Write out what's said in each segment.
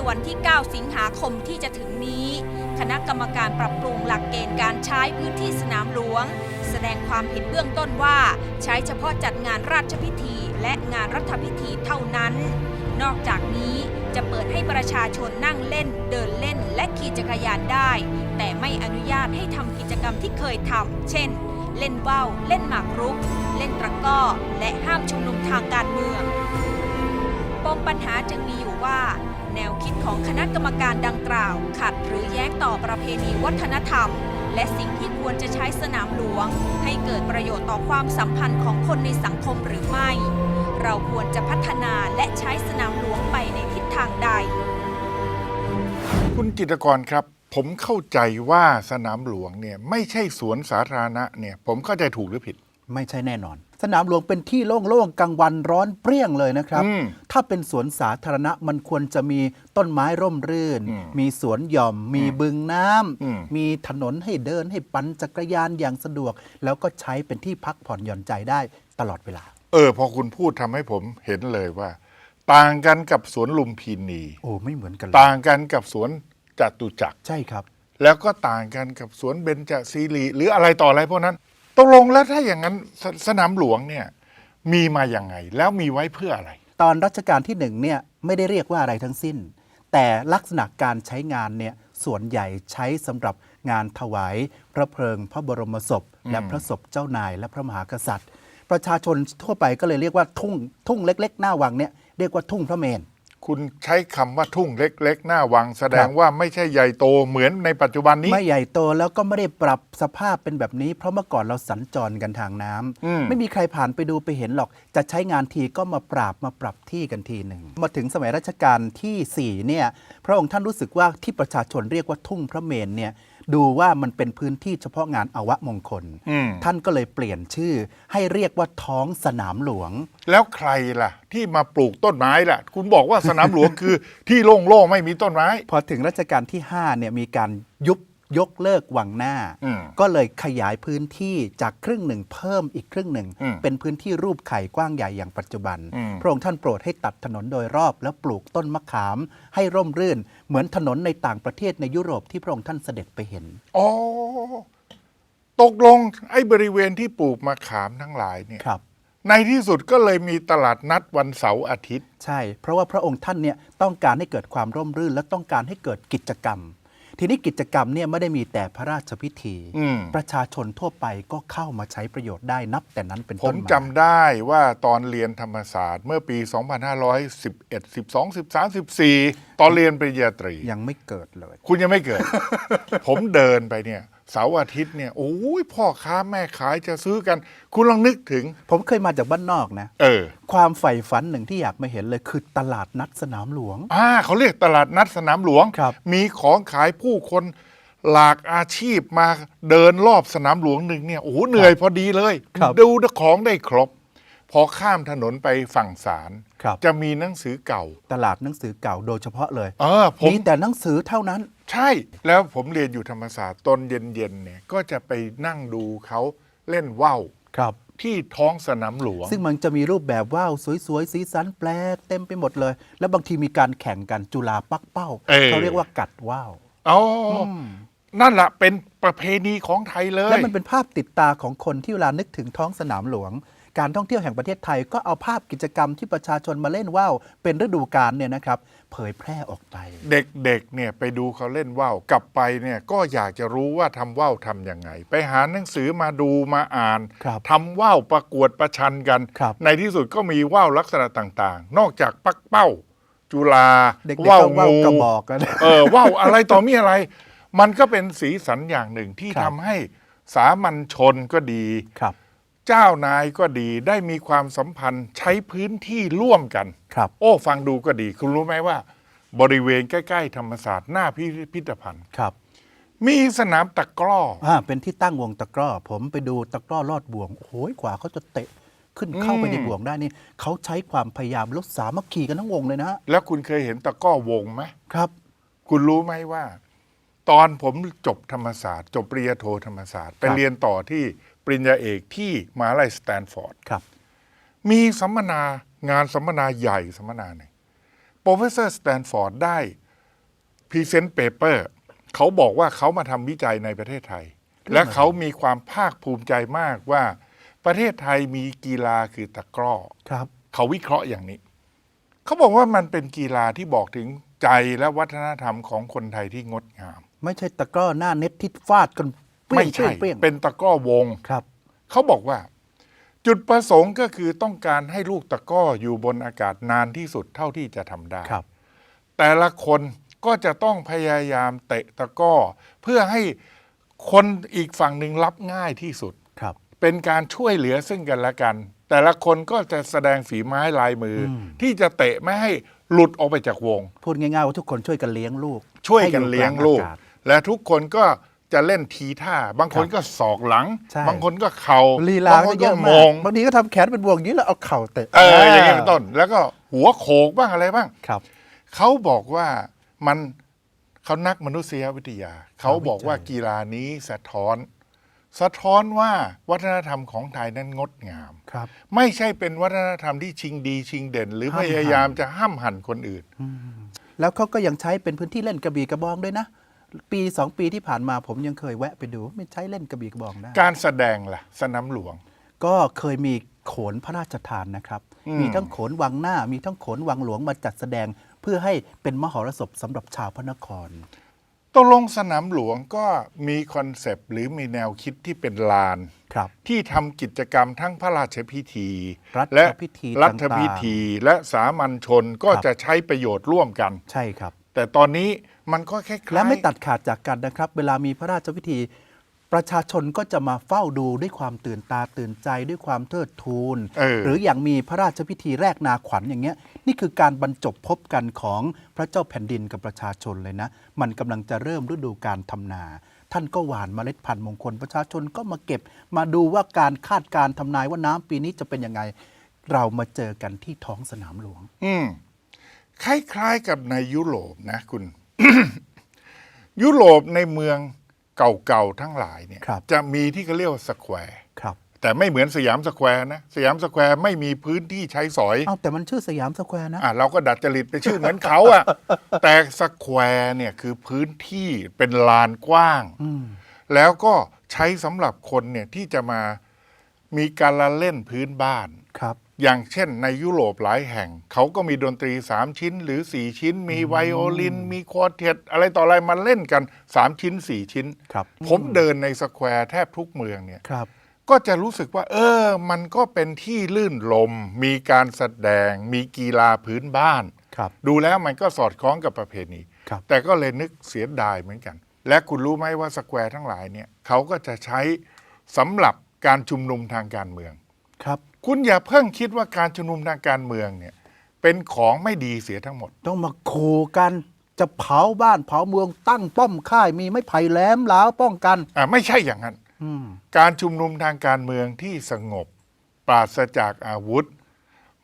ในวันที่ 9 สิงหาคมที่จะถึงนี้ คณะกรรมการปรับปรุงหลักเกณฑ์การใช้พื้นที่สนามหลวง แสดงความเห็นเบื้องต้นว่า ใช้เฉพาะจัดงานราชพิธี และงานรัฐพิธีเท่านั้น นอกจากนี้จะเปิดให้ประชาชนนั่งเล่น เดินเล่น และขี่จักรยานได้ แต่ไม่อนุญาตให้ทำกิจกรรมที่เคยทำเช่น เล่นว่าวเล่นหมากรุก เล่นตะก้อ และห้ามชุมนุมทางการเมืองปมปัญหาจึงมีอยู่ว่า แนวคิดของคณะกรรมการดังกล่าว ขัดหรือแย้งต่อประเพณีวัฒนธรรม และสิ่งที่ควรจะใช้สนามหลวง ให้เกิดประโยชน์ต่อความสัมพันธ์ของคนในสังคมหรือไม่ เราควรจะพัฒนาและใช้สนามหลวงไปในทิศทางใด คุณจิตรกรครับ ผมเข้าใจว่าสนามหลวงเนี่ยไม่ใช่สวนสาธารณะเนี่ยผมเข้าใจถูกหรือผิด ไม่ใช่แน่นอน สนามหลวงเป็นที่โล่งๆกลางวันร้อนเปรี้ยงเลยนะครับอืมถ้าเป็นสวนสาธารณะมันควรจะมีต้นไม้ร่มรื่นอืมมีสวนหย่อม มีบึงน้ำอืมมีถนนให้เดินให้ปั่นจักรยานอย่างสะดวก แล้วก็ใช้เป็นที่พักผ่อนหย่อนใจได้ตลอดเวลา เออ พอคุณพูดทำให้ผมเห็นเลยว่า ต่างกันกับสวนลุมพินี โอ้ไม่เหมือนกันเลยต่างกันกับสวนจตุจักรใช่ครับ แล้วก็ต่างกันกับสวนเบญจศีรีหรืออะไรต่ออะไรพวกนั้น ตกลงแล้วถ้าอย่างนั้นสสนามหลวงเนี่ยมีมาอย่างไง แล้วมีไว้เพื่ออะไร ตอนรัชกาลที่หนึ่งเนี่ยไม่ได้เรียกว่าอะไรทั้งสิ้น แต่ลักษณะการใช้งานเนี่ยส่วนใหญ่ใช้สำหรับงานถวาย พระเพลิงพระบรมศพ และพระศพเจ้านายและพระมหากษัตริย์ ประชาชนทั่วไปก็เลยเรียกว่าทุ่งทุ่งเล็ก ๆ หน้าวังเนี่ยเรียกว่าทุ่งพระเมน คุณใช้คำว่าทุ่งเล็ก ๆ หน้าวัง แสดงครับว่าไม่ใช่ใหญ่โตเหมือนในปัจจุบันนี้ ไม่ใหญ่โตแล้วก็ไม่ได้ปรับสภาพเป็นแบบนี้ เพราะเมื่อก่อนเราสัญจรกันทางน้ำอืมไม่มีใครผ่านไปดูไปเห็นหรอก จะใช้งานทีก็มาปราบมาปรับที่กันทีหนึ่งมาถึงสมัยรัชกาลที่4เนี่ยพระองค์ท่านรู้สึกว่าที่ประชาชนเรียกว่าทุ่งพระเมนเนี่ย ดูว่ามันเป็นพื้นที่เฉพาะงานอวมงคล อืม ท่านก็เลยเปลี่ยนชื่อ ให้เรียกว่าท้องสนามหลวง แล้วใครล่ะ ที่มาปลูกต้นไม้ล่ะ คุณบอกว่าสนามหลวงคือ ที่โล่งๆไม่มีต้นไม้ พอถึงรัชกาลที่ 5 เนี่ยมีการยุบ ยกเลิกวังหน้าอืมก็เลยขยายพื้นที่จากครึ่งหนึ่งเพิ่มอีกครึ่งหนึ่งอืมเป็นพื้นที่รูปไข่กว้างใหญ่อย่างปัจจุบันอืมพระองค์ท่านโปรดให้ตัดถนนโดยรอบแล้วปลูกต้นมะขาม ให้ร่มรื่น เหมือนถนนในต่างประเทศในยุโรปที่พระองค์ท่านเสด็จไปเห็นอ๋อตกลงไอ้บริเวณที่ปลูกมะขามทั้งหลายเนี่ยครับในที่สุดก็เลยมีตลาดนัดวันเสาร์อาทิตย์ ใช่ เพราะว่าพระองค์ท่านเนี่ยต้องการให้เกิดความร่มรื่นและต้องการให้เกิดกิจกรรม ทีนี้กิจกรรมเนี่ยไม่ได้มีแต่พระราชพิธี อืม ประชาชนทั่วไปก็เข้ามาใช้ประโยชน์ได้นับแต่นั้นเป็นผต้มนมาจำได้ว่าตอนเรียนธรรมศาสตร์เมื่อปี 2511 12 13 14 ตอนเรียนปริญญาตรี ยังไม่เกิดเลย คุณยังไม่เกิด ผมเดินไปเนี่ย เสาร์อาทิตย์เนี่ยโอ้ยพ่อค้าแม่ขายจะซื้อกัน คุณลองนึกถึง ผมเคยมาจากบ้านนอกนะ เออ ความใฝ่ฝันหนึ่งที่อยากมาเห็นเลยคือตลาดนัดสนามหลวง อ่าเขาเรียกตลาดนัดสนามหลวง ครับ มีของขายผู้คนหลากอาชีพมาเดินรอบสนามหลวงหนึ่งเนี่ยโอ้โหเหนื่อยพอดีเลย ครับดูของได้ครบ พอข้ามถนนไปฝั่งสารครับ จะมีหนังสือเก่า ตลาดหนังสือเก่าโดยเฉพาะเลย เออผม มีแต่หนังสือเท่านั้น ใช่แล้วผมเรียนอยู่ธรรมศาสตร์ตอนเย็นๆเนี่ยก็จะไปนั่งดูเขาเล่นว่าวครับ ที่ท้องสนามหลวง ซึ่งมันจะมีรูปแบบว่าวสวยๆ สีสันแปลกเต็มไปหมดเลย แล้วบางทีมีการแข่งกันจุฬาปักเป้าเออเขาเรียกว่ากัดว่าวอ๋ออนั่นแหละเป็นประเพณีของไทยเลย และมันเป็นภาพติดตาของคนที่เวลานึกถึงท้องสนามหลวง การท่องเที่ยวแห่งประเทศไทยก็เอาภาพกิจกรรมที่ประชาชนมาเล่นว่าวเป็นฤดูกาลเนี่ยนะครับเผยแพร่ออกไป เด็กๆเนี่ยไปดูเขาเล่นว่าวกลับไปเนี่ยก็อยากจะรู้ว่าทำว่าวทำยังไง ไปหาหนังสือมาดูมาอ่านครับทำว่าวประกวดประชันกัน ครับในที่สุดก็มีว่าวลักษณะต่างๆ นอกจากปักเป้า จุฬาเด็กๆก็ว่าวกระบอกกัน เออว่าวอะไรต่อมีอะไร มันก็เป็นสีสันอย่างหนึ่งที่ครัทำบให้สามัญชนก็ดี ครับ เจ้านายก็ดีได้มีความสัมพันธ์ใช้พื้นที่ร่วมกัน ครับ โอ้ฟังดูก็ดี คุณรู้ไหมว่า บริเวณใกล้ ๆ ธรรมศาสตร์หน้าพิพิธภัณฑ์ ครับมีสนามตะกร้อ อ่าเป็นที่ตั้งวงตะกร้อ ผมไปดูตะกร้อลอดบ่วงโอ้โหกว่าเขาจะเตะขึ้นเข้าไปในบ่วงได้นี่เขาใช้ความพยายามแลดสามัคคีกันทั้งวงเลยนะแล้วคุณเคยเห็นตะกร้อวงไหมครับ คุณรู้ไหมว่า ตอนผมจบธรรมศาสตร์ จบปริญญาโทธรรมศาสตร์ ไปครับเรียนต่อที่ปริญญาเอกที่มหาลัยสแตนฟอร์ดครับ มีสัมมนางานสัมมนาใหญ่สัมมนาหนึ่งโปรเฟสเซอร์สแตนฟอร์ดได้พรีเซนต์เปเปอร์เขาบอกว่าเขามาทำวิจัยในประเทศไทย และเขามีความภาคภูมิใจมากว่าประเทศไทยมีกีฬาคือตะกร้อครับ เขาวิเคราะห์อย่างนี้ เขาบอกว่ามันเป็นกีฬาที่บอกถึงใจและวัฒนธรรมของคนไทยที่งดงาม ไม่ใช่ตะกร้อหน้าเน็ตที่ฟาดกันเปรี้ไม่ยงใช่เปรี้ยงเป็นตะกร้อวง ครับ เขาบอกว่า จุดประสงค์ก็คือต้องการให้ลูกตะกร้ออยู่บนอากาศนานที่สุดเท่าที่จะทำได้ ครับ แต่ละคนก็จะต้องพยายามเตะตะกร้อ เพื่อให้คนอีกฝั่งหนึ่งรับง่ายที่สุด ครับ เป็นการช่วยเหลือซึ่งกันและกัน แต่ละคนก็จะแสดงฝีไม้ลายมืออมที่จะเตะไม่ให้หลุดออกไปจากวง พูดง่ายๆว่าทุกคนช่วยกันเลี้ยงลูกช่วยกันให้อเลี้ยงลูกาอากาศ และทุกคนก็จะเล่นทีท่า บางคนก็ศอกหลัง ใช่ บางคนก็เข่าลีลาบางคก็นเยก็อะมมากงบางทีก็ทำแขนเป็นวงอย่างนี้แล้วเอาเข่าเตะเอออย่างนี้เป็นต้น แล้วก็หัวโขกบ้างอะไรบ้าง ครับ เขาบอกว่ามันเขานักมนุษยวิทยา เขาบอกว่าวิจัยกีฬานี้สะท้อน สะท้อนว่าวัฒนธรรมของไทยนั้นงดงาม ครับ ไม่ใช่เป็นวัฒนธรรมที่ชิงดีชิงเด่น หรือห้ามพยายามจะห้ามหันคนอื่น แล้วเขาก็ยังใช้เป็นพื้นที่เล่นกระบี่กระบองด้วยนะ ปีสองปีที่ผ่านมาผมยังเคยแวะไปดูไม่ใช้เล่นกระบี่กระบองได้การแสดงล่ะ สนามหลวง ก็เคยมีโขนพระราชทานนะครับอืมมีทั้งโขนวังหน้า มีทั้งโขนวังหลวงมาจัดแสดงเพื่อให้เป็นมหรสพสำหรับชาวพระนครตกลงสนามหลวงก็มีคอนเซปต์หรือมีแนวคิดที่เป็นลานครับที่ทำกิจกรรมทั้งพระราชพิธีรัฐและพิธีรัฐต่างๆพิธีและสามัญชนก็ครับจะใช้ประโยชน์ร่วมกัน ใช่ครับ แต่ตอนนี้มันก็คล้ายๆและไม่ตัดขาดจากกันนะครับ เวลามีพระราชพิธี ประชาชนก็จะมาเฝ้าดูด้วยความตื่นตาตื่นใจด้วยความเทิดทูน เออ หรืออย่างมีพระราชพิธีแรกนาขวัญอย่างเงี้ยนี่คือการบรรจบพบกันของพระเจ้าแผ่นดินกับประชาชนเลยนะ มันกำลังจะเริ่มฤดูการทำนา ท่านก็หว่านเมล็ดพันธุ์มงคล ประชาชนก็มาเก็บ มาดูว่าการคาดการณ์ทำนายว่าน้ำปีนี้จะเป็นยังไง เรามาเจอกันที่ท้องสนามหลวง อืม คล้ายๆกับในยุโรปนะคุณ ยุโรปในเมืองเก่าๆทั้งหลายเนี่ยครับจะมีที่เขาเรียกว่าสแควร์ครับแต่ไม่เหมือนสยามสแควร์นะสยามสแควร์ไม่มีพื้นที่ใช้สอยเอาแต่มันชื่อสยามสแควร์นะอะเราก็ดัดจริตไปชื่อเหมือนเขาอะแต่สแควร์เนี่ยคือพื้นที่เป็นลานกว้างอืมแล้วก็ใช้สำหรับคนเนี่ยที่จะมามีการละเล่นพื้นบ้านครับ อย่างเช่นในยุโรปหลายแห่ง เขาก็มีดนตรี 3 ชิ้นหรือ 4 ชิ้น มีไวโอลิน มีควอเทตอะไรต่ออะไรมาเล่นกัน 3 ชิ้น 4 ชิ้น ครับ ผมเดินในสแควร์แทบทุกเมืองเนี่ย ครับ ก็จะรู้สึกว่า เออ มันก็เป็นที่ลื่นลม มีการแสดง มีกีฬาพื้นบ้าน ครับ ดูแล้วมันก็สอดคล้องกับประเพณี ครับ แต่ก็เลยนึกเสียดายเหมือนกัน และคุณรู้ไหมว่าสแควร์ทั้งหลายเนี่ยเขาก็จะใช้สำหรับการชุมนุมทางการเมือง ครับ คุณอย่าเพิ่งคิดว่าการชุมนุมทางการเมืองเนี่ย เป็นของไม่ดีเสียทั้งหมด ต้องมาขู่กันจะเผาบ้านเผาเมืองตั้งป้อมค่ายมีไม้ไผ่แหลมหลาวป้องกัน อ่าไม่ใช่อย่างนั้น อืม การชุมนุมทางการเมืองที่สงบ ปราศจากอาวุธ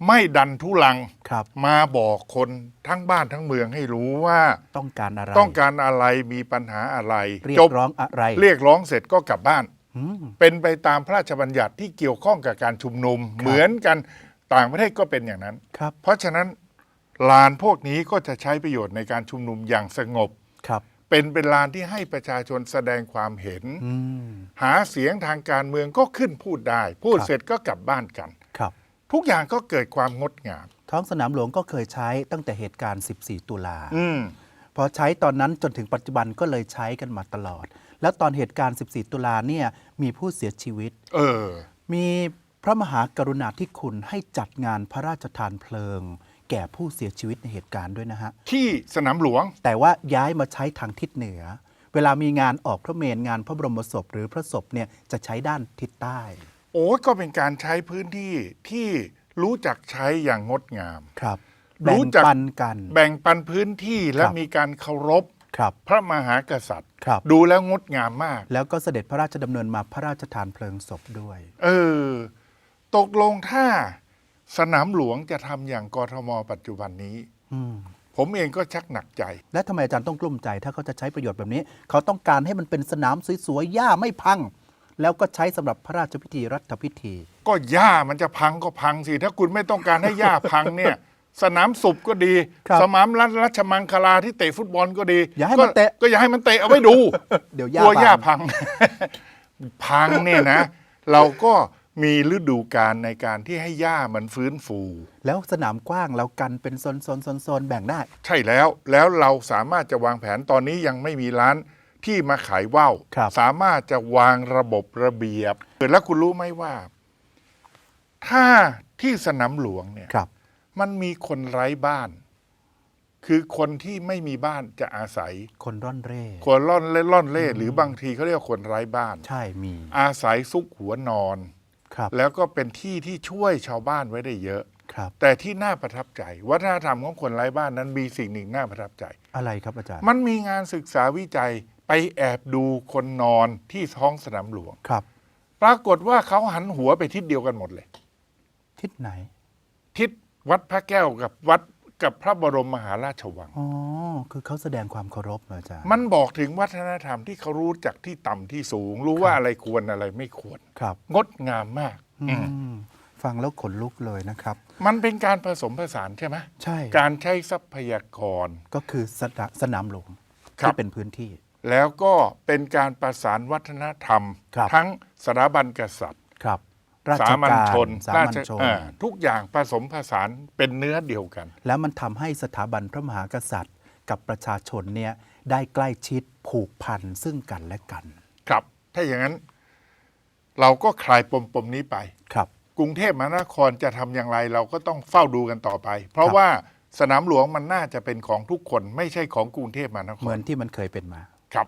ไม่ดันทุลัง ครับ มาบอกคนทั้งบ้านทั้งเมืองให้รู้ว่า ต้องการอะไรต้องการอะไรมีปัญหาอะไรเรียจกบร้องอะไร เรียกร้องเสร็จก็กลับบ้านอืม เป็นไปตามพระราชบัญญัติที่เกี่ยวข้องกับการชุมนุมครับเหมือนกันต่างประเทศก็เป็นอย่างนั้น ครับ เพราะฉะนั้นลานพวกนี้ก็จะใช้ประโยชน์ในการชุมนุมอย่างสงบ ครับ เป็นเป็นลานที่ให้ประชาชนแสดงความเห็น อืม หาเสียงทางการเมืองก็ขึ้นพูดได้ พูดครับ เสร็จก็กลับบ้านกัน ครับ ทุกอย่างก็เกิดความงดงาม ท้องสนามหลวงก็เคยใช้ตั้งแต่เหตุการณ์ 14 ตุลา อืม พอใช้ตอนนั้นจนถึงปัจจุบันก็เลยใช้กันมาตลอด แล้วตอนเหตุการณ์ 14 ตุลาเนี่ยมีผู้เสียชีวิต เออ มีพระมหากรุณาธิคุณให้จัดงานพระราชทานเพลิง แก่ผู้เสียชีวิตในเหตุการณ์ด้วยนะฮะ ที่สนามหลวง แต่ว่าย้ายมาใช้ทางทิศเหนือ เวลามีงานออกพระเมรุงานพระบรมศพ หรือพระศพเนี่ยจะใช้ด้านทิศใต้ โอ้ก็เป็นการใช้พื้นที่ที่รู้จักใช้อย่างงดงาม ครับรู้แบ่งจัก ปันกัน แบ่งปันพื้นที่และครับ มีการเคารพ ครับ พระมหากษัตริย์ ครับ ดูแล้วงดงามมาก แล้วก็เสด็จพระราชดำเนินมาพระราชทานเพลิงศพด้วย เออ ตกลงถ้าสนามหลวงจะทำอย่างกทมปัจจุบันนี้ อืม ผมเองก็ชักหนักใจ และทำไมอาจารย์ต้องกลุ้มใจ ถ้าเขาจะใช้ประโยชน์แบบนี้ เขาต้องการให้มันเป็นสนามสวยๆหญ้าไม่พัง แล้วก็ใช้สำหรับพระราชพิธีรัฐพิธี ก็หญ้ามันจะพังก็พังสิ ถ้าคุณไม่ต้องการให้หญ้าพังเนี่ย สนามสุบก็ดี ครับสนามรัรัชมังคลาที่เตะฟุตบอลก็ดีอย่าให้ก็มันเตะก็อย่าให้มันเตะเอาไว้ดูเดี๋ยวกย่าลัวหญ้าพังพัง พังเนี่ยนะ เราก็มีฤดูกาลในการที่ให้หญ้ามันฟื้นฟู แล้วสนามกว้างเรากันเป็นโซนโซนโซนโซนแบ่งได้ ใช่แล้วแล้วเราสามารถจะวางแผนตอนนี้ยังไม่มีร้านที่มาขายว่าวครับ สามารถจะวางระบบระเบียบแล้วคุณรู้ไหมว่า ถ้าที่สนามหลวงเนี่ย ครับ มันมีคนไร้บ้าน คือคนที่ไม่มีบ้านจะอาศัย คนร่อนเร่ คนล่อนเล่ล่อนเล่ หรือบางทีเขาเรียกว่าคนไร้บ้าน ใช่มี อาศัยซุกหัวนอน ครับ แล้วก็เป็นที่ที่ช่วยชาวบ้านไว้ได้เยอะ ครับ แต่ที่น่าประทับใจ วัฒนธรรมของคนไร้บ้านนั้นมีสิ่งหนึ่งน่าประทับใจ อะไรครับอาจารย์ มันมีงานศึกษาวิจัยไปแอบดูคนนอนที่ท้องสนามหลวง ครับ ปรากฏว่าเขาหันหัวไปทิศเดียวกันหมดเลย ทิศไหน ทิศ วัดพระแก้วกับวัดกับพระบรมมหาราชวัง อ๋อ คือเขาแสดงความเคารพเหรออาจารย์มันบอกถึงวัฒนธรรมที่เขารู้จักที่ต่ำที่สูง รู้ว่าอะไรควรอะไรไม่ควร ครับ งดงามมากอือืมมฟังแล้วขนลุกเลยนะครับ มันเป็นการผสมผสานใช่ไหมใช่การใช้ทรัพยากร ก็คือสนามสนามหลวงครับ ที่เป็นพื้นที่ แล้วก็เป็นการประสานวัฒนธรรม ครับ ทั้งสถาบันกษัตริย์ ครับ ราสาชมัญการชนสามัญชนเอ่อทุกอย่างผสมผสานเป็นเนื้อเดียวกัน แล้วมันทำให้สถาบันพระมหากษัตริย์ กับประชาชนเนี่ยได้ใกล้ชิดผูกพันซึ่งกันและกันครับ ถ้าอย่างนั้น เราก็คลายปมปมนี้ไป ครับ กรุงเทพมหานครจะทำอย่างไรเราก็ต้องเฝ้าดูกันต่อไป เพราะครับว่าสนามหลวงมันน่าจะเป็นของทุกคนไม่ใช่ของกรุงเทพมหานคเหมืรอนที่มันเคยเป็นมา ครับ